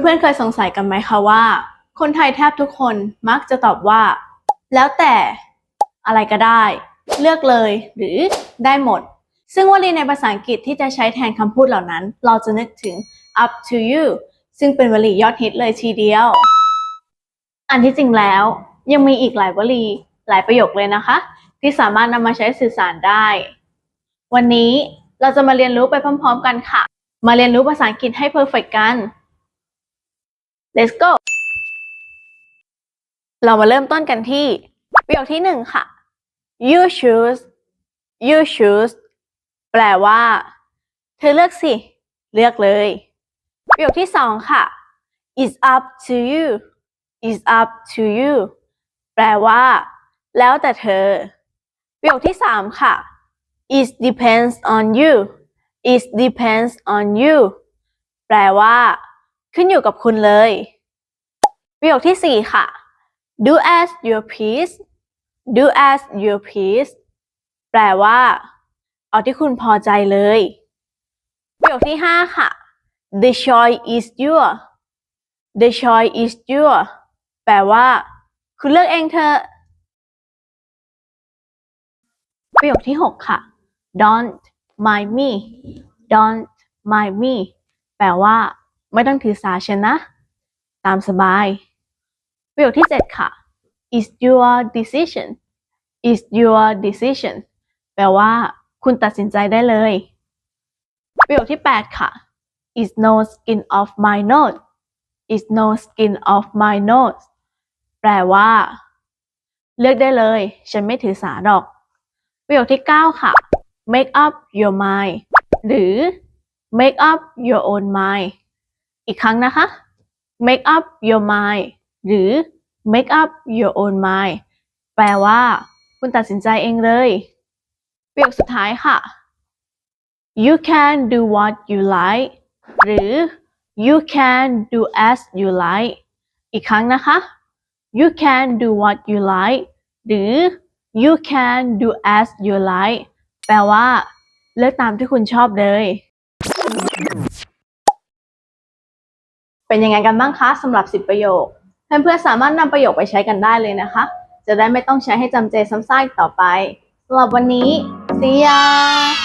เพื่อนๆเคยสงสัยกันไหมคะว่า คนไทยแทบทุกคนมักจะตอบว่า แล้วแต่อะไรก็ได้ เลือกเลยหรือได้หมด ซึ่งวลีในภาษาอังกฤษที่จะใช้แทนคำพูดเหล่านั้น เราจะนึกถึง up to you ซึ่งเป็นวลียอดฮิตเลยทีเดียว อันที่จริงแล้ว ยังมีอีกหลายวลีหลายประโยคเลยนะคะ ที่สามารถนำมาใช้สื่อสารได้ วันนี้เราจะมาเรียนรู้ไปพร้อม ๆ กันค่ะ มาเรียนรู้ภาษาอังกฤษให้ perfect กัน let's go เรามาเริ่มต้นกันที่ประโยคที่หนึ่งค่ะ you choose you choose แปลว่า เธอเลือกสิ เลือกเลย ประโยคที่สองค่ะ it's up to you it's up to you แปลว่า แล้วแต่เธอ ประโยคที่สามค่ะ it depends on you it depends on you แปลว่า ขึ้นอยู่กับคุณเลย ประโยคที่สี่ค่ะ do as your please do as your please แปลว่า เอาที่คุณพอใจเลย ประโยคที่ห้าค่ะ the choice is your the choice is your แปลว่า คุณเลือกเองเถอะประโยคที่หกค่ะ don't mind me don't mind me แปลว่า ไม่ต้องถือสาฉันนะ ตามสบาย ประโยคที่เจ็ดค่ะ is your decision is your decision แปลว่า คุณตัดสินใจได้เลย ประโยคที่แปดค่ะ is no skin off my nose is no skin off my nose แปลว่า เลือกได้เลย ฉันไม่ถือสาดอก ประโยคที่ 9 ค่ะ make up your mind หรือ make up your own mind อีกครั้งนะคะ make up your mind หรือ make up your own mind แปลว่า คุณตัดสินใจเองเลย ประโยคสุดท้ายค่ะ you can do what you like หรือ you can do as you like อีกครั้งนะคะ you can do what you like หรือ you can do as you like แปลว่า เลือกตามที่คุณชอบเลย เป็นยังไงกันบ้างคะสำหรับ 10 ประโยค เพื่อนๆสามารถนำประโยคไปใช้กันได้เลยนะคะ จะได้ไม่ต้องใช้ให้จำเจซ้ำซากอีกต่อไปสำหรับวันนี้ see ya